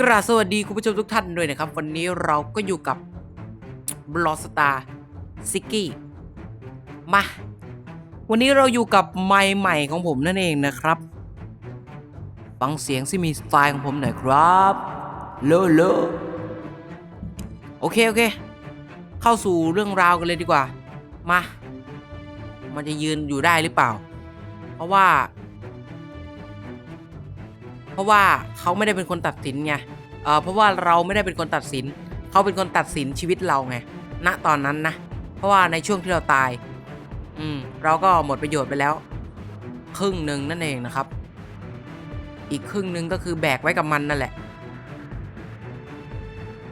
กราบสวัสดีคุณผู้ชมทุกท่านด้วยนะครับ วันนี้เราก็อยู่กับบลอสตาซิกกี้มา วันนี้เราอยู่กับไมค์ใหม่ของผมนั่นเองนะครับ ฟังเสียงที่มีสไตล์ของผมหน่อยครับเลอะเลอโอเค โอเค เข้าสู่เรื่องราวกันเลยดีกว่า มา มันจะยืนอยู่ได้หรือเปล่า เพราะว่า ราะว่าเขาไม่ได้เป็นคนตัดสินไงเออเพราะว่าเราไม่ได้เป็นคนตัดสิน เขาเป็นคนตัดสินชีวิตเราไงณตอนนั้นนะ เพราะว่าในช่วงที่เราตาย อืม เราก็หมดประโยชน์ไปแล้ว ครึ่งหนึ่งนั่นเองนะครับ อีกครึ่งหนึ่งก็คือแบกไว้กับมันนั่นแหละ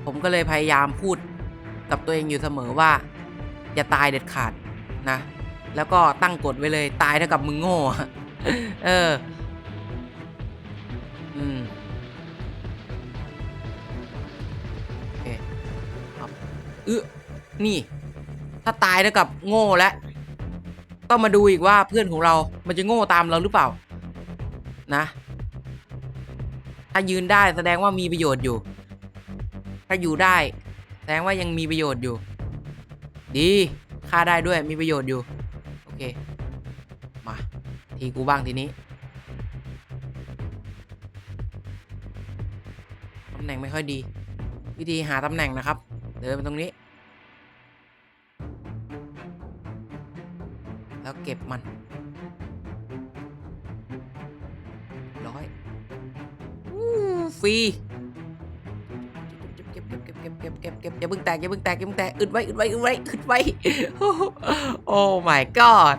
ผมก็เลยพยายามพูดกับตัวเองอยู่เสมอว่า อย่าตายเด็ดขาดนะ แล้วก็ตั้งกฎไว้เลย ตายเท่ากับมึงโง่ เออ ออนี่ ถ้าตายเท่ากับโง่แล้วต้องมาดูอีกว่าเพื่อนของเรา มันจะโง่ตามเราหรือเปล่า นะ ถ้ายืนได้แสดงว่ามีประโยชน์อยู่ ถ้าอยู่ได้ แสดงว่ายังมีประโยชน์อยู่ ดีฆ่าได้ด้วยมีประโยชน์อยู่ โอเค มา ทีกูบ้างทีนี้ตำแหน่งไม่ค่อยดี วิธีหาตำแหน่งนะครับ เดินไปตรงนี้ แล้วเก็บมันร้อยฟรีเก็บเก็บเก็บเก็บเก็บเก็บเก็บอย่าเพิ่งแตกอย่าเพิ่งแตกอย่าเพิ่งแตกอึดไว้อึดไว้อึดไว้อึดไว้โอ้ my god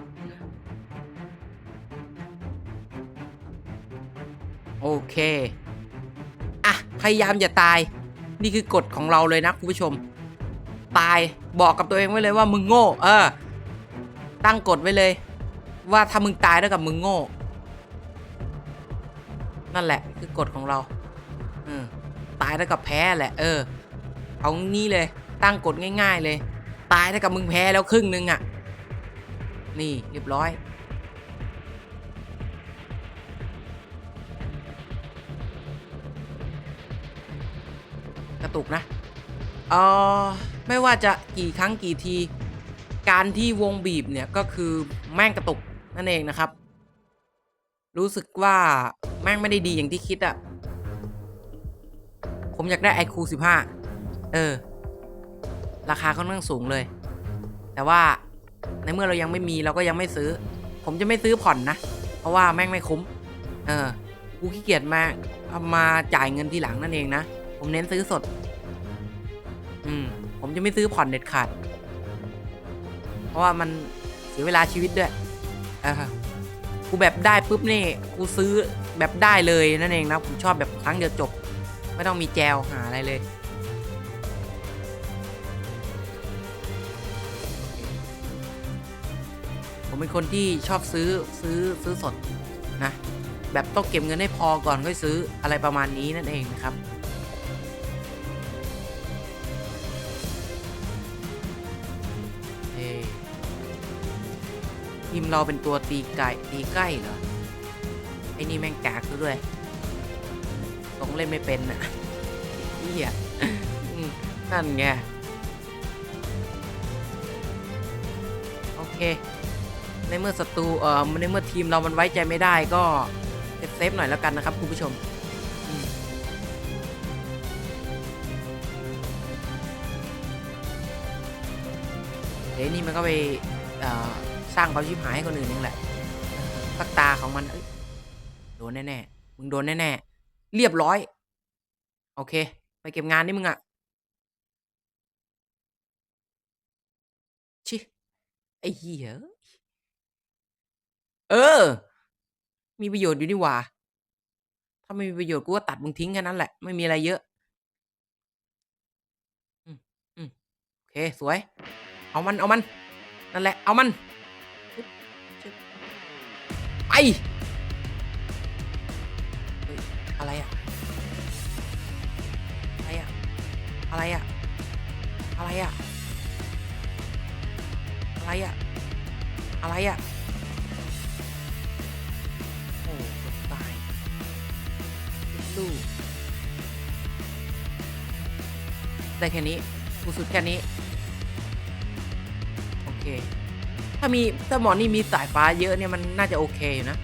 โอเค อะ พยายามอย่าตาย นี่คือกฎของเราเลยนะคุณผู้ชม ตายบอกกับตัวเองไว้เลยว่ามึงโง่ เออ ตั้งกฎไว้เลย ว่าถ้ามึงตายเท่ากับมึงโง่ นั่นแหละ คือกฎของเราอืมตายเท่ากับแพ้แหละ เออ เอางี้เลย ตั้งกฎง่าย ๆ เลย ตายเท่ากับมึงแพ้แล้วครึ่งนึงอะ่ะ นี่เรียบร้อยกระตุกนะเออ ไม่ว่าจะกี่ครั้งกี่ที การที่วงบีบเนี่ยก็คือแม่งกระตุกนั่นเองนะครับ รู้สึกว่าแม่งไม่ได้ดีอย่างที่คิดอะผมอยากได้ไอคู15เออ ราคาค่อนข้างสูงเลย แต่ว่าในเมื่อเรายังไม่มีเราก็ยังไม่ซื้อ ผมจะไม่ซื้อผ่อนนะ เพราะว่าแม่งไม่คุ้ม เออ กูขี้เกียจมาเอามาจ่ายเงินทีหลังนั่นเองนะ ผมเน้นซื้อสด ผมจะไม่ซื้อผ่อนเด็ดขาด เพราะว่ามันเสียเวลาชีวิตด้วยเออกูแบบได้ปุ๊บนี่กูซื้อแบบได้เลยนั่นเองนะผมชอบแบบครั้งเดียวจบ ไม่ต้องมีแจวหาอะไรเลยผมเป็นคนที่ชอบซื้อซื้อซื้อสดนะ แบบต้องเก็บเงินให้พอก่อนค่อยซื้ออะไรประมาณนี้นั่นเองนะครับ ทีมเราเป็นตัวตีไก่ตีใกล้เหรอไอ้นี่แม่งกากซะด้วยต้องเล่นไม่เป็นน่ะเฮียนั่นไงโอเค ในเมื่อศัตรูเอ่อในเมื่อทีมเรามันไว้ใจไม่ได้ก็เซฟหน่อยแล้วกันนะครับคุณผู้ชมเดี๋ยวนี่มันก็ไปเอ่อ ร้างความชิบหายให้คนอื่นเองแหละสักตาของมันเอ้ยโดนแน่ๆมึงโดนแน่ๆเรียบร้อย โอเค ไปเก็บงานนี่มึงอะชิไอ้เหี้ยเออ มีประโยชน์อยู่นี่หว่า ถ้าไม่มีประโยชน์กูก็ตัดมึงทิ้งแค่นั้นแหละ ไม่มีอะไรเยอะอืมอืมโอเค สวย เอามัน เอามัน นั่นแหละ เอามัน ไอ้อะไรอะอะไรอะอะไรอะอะไรอะอะไรอะอะไรอะโอ้ตายลูกได้แค่นี้กูสุดแค่นี้ โอเค ถ้ามีถ้าหมอนี่มีสายฟ้าเยอะเนี่ยมันน่าจะโอเคอยู่นะ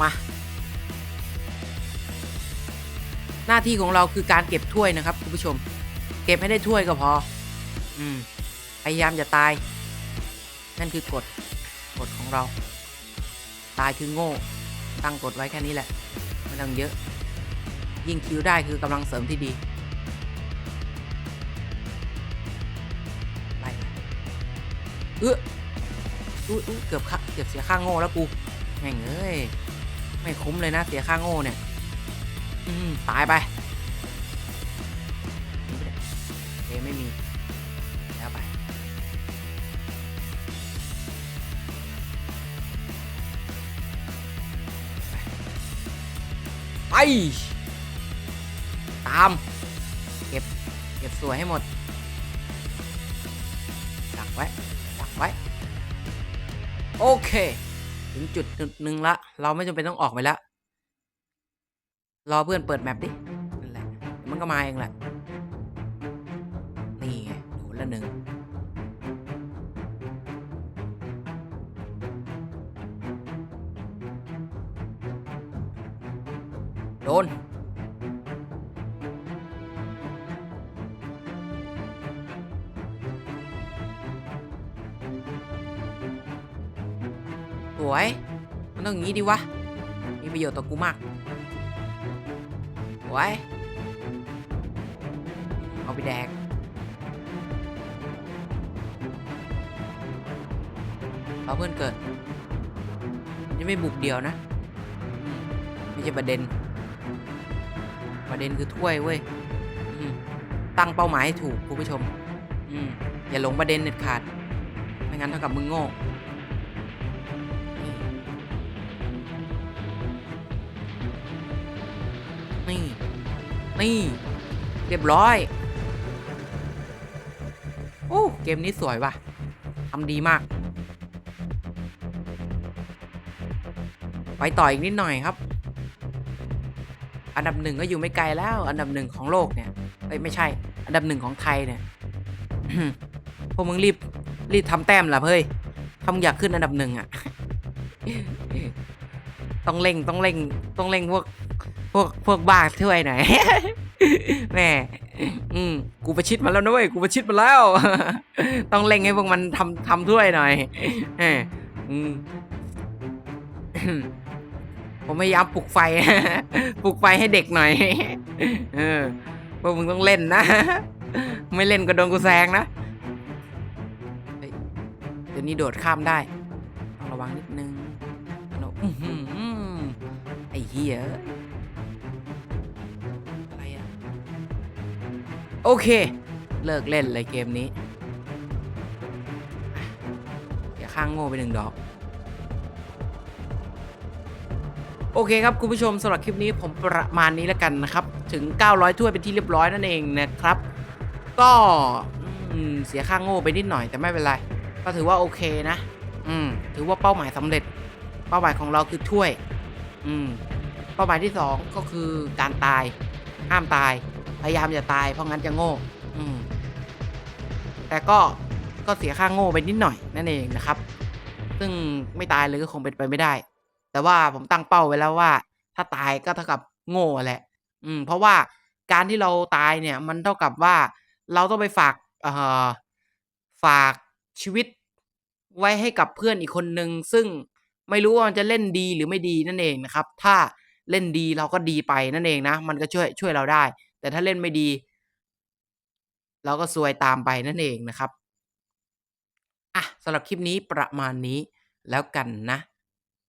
มา หน้าที่ของเราคือการเก็บถ้วยนะครับคุณผู้ชม เก็บให้ได้ถ้วยก็พอ อืม พยายามอย่าตาย นั่นคือกฎกฎของเรา ตายคือโง่ ตั้งกฎไว้แค่นี้แหละไม่ต้องเยอะ ยิ่งคิวได้คือกำลังเสริมที่ดี เอออุ๊ยเกือบเกือบเสียค่าโง่แล้วกูแม่งเอ้ยไม่คุ้มเลยนะเสียค่าโง่เนี่ย อืมตายไปเอไม่มีแล้วไปไป ตาม เก็บ เก็บสวยให้หมดดักไว้ โอเค ถึงจุดหนึ่งละ เราไม่จำเป็นต้องออกไปแล้วรอเพื่อนเปิดแมปดินั่นแหละ มันก็มาเองแหละ นี่ไงโดนละหนึ่งโดน วยมันต้องอย่างนี้ดิวะ มีประโยชน์ต่อกูมากสวย เอาไปแดก เราเพื่อนเกิดยังไม่บุกเดียวนะ ไม่ใช่ประเด็น ประเด็นคือถ้วยเว้ย ตั้งเป้าหมายให้ถูกคุณผู้ชมอืมอย่าหลงประเด็นเด็ดขาด ไม่งั้นเท่ากับมึงโง่ นี่ เรียบร้อย โอ้เกมนี้สวยว่ะทำดีมาก ไปต่ออีกนิดหน่อยครับ อันดับหนึ่งก็อยู่ไม่ไกลแล้ว อันดับหนึ่งของโลกเนี่ยเอ้ยไม่ใช่ อันดับหนึ่งของไทยเนี่ยพวกมึงรีบรีบทำแต้มล่ะเฮ้ยถ้ามึงอยากขึ้นอันดับหนึ่งอะต้องเร่งต้องเร่งต้องเร่งพวก พวกพวกบ้าช่วยหน่อย แม่อืมกูประชิดมาแล้วนะเว้ยกูประชิดมาแล้ว ต้องเร่งให้พวกมันทำทำถ้วยหน่อยเอออืมผมพยายามปลุกไฟ ปลุกไฟให้เด็กหน่อย เออพวกมึงต้องเล่นนะ ไม่เล่นก็โดนกูแซงนะเดี๋ยวนี้โดดข้ามได้ต้องระวังนิดนึงเอาอื้อหือไอ้เหี้ย โอเค เลิกเล่นเลยเกมนี้อะอย่าข้างโง่ไปหนึ่งดอก โอเคครับคุณผู้ชมสำหรับคลิปนี้ผมประมาณนี้แล้วกันนะครับ ถึง 900ถ้วยเป็นที่เรียบร้อยนั่นเองนะครับ ก็เสียค่างโง่ไปนิดหน่อยแต่ไม่เป็นไร ก็ถือว่าโอเคนะ อืม ถือว่าเป้าหมายสำเร็จ เป้าหมายของเราคือถ้วย อืม เป้าหมายที่สองก็คือการตาย ห้ามตาย พยายามอย่าตายเพราะงั้นจะโง่ อืม แต่ก็ก็เสียค่าโง่ไปนิดหน่อยนั่นเองนะครับ ซึ่งไม่ตายเลยก็คงเป็นไปไม่ได้ แต่ว่าผมตั้งเป้าไว้แล้วว่า ถ้าตายก็เท่ากับโง่แหละ อืม เพราะว่าการที่เราตายเนี่ย มันเท่ากับว่าเราต้องไปฝากเอ่อฝากชีวิตไว้ให้กับเพื่อนอีกคนนึง ซึ่งไม่รู้ว่ามันจะเล่นดีหรือไม่ดีนั่นเองนะครับ ถ้าเล่นดีเราก็ดีไปนั่นเองนะ มันก็ช่วยช่วยเราได้ แต่ถ้าเล่นไม่ดี เราก็ซวยตามไปนั่นเองนะครับ อะสำหรับคลิปนี้ประมาณนี้แล้วกันนะ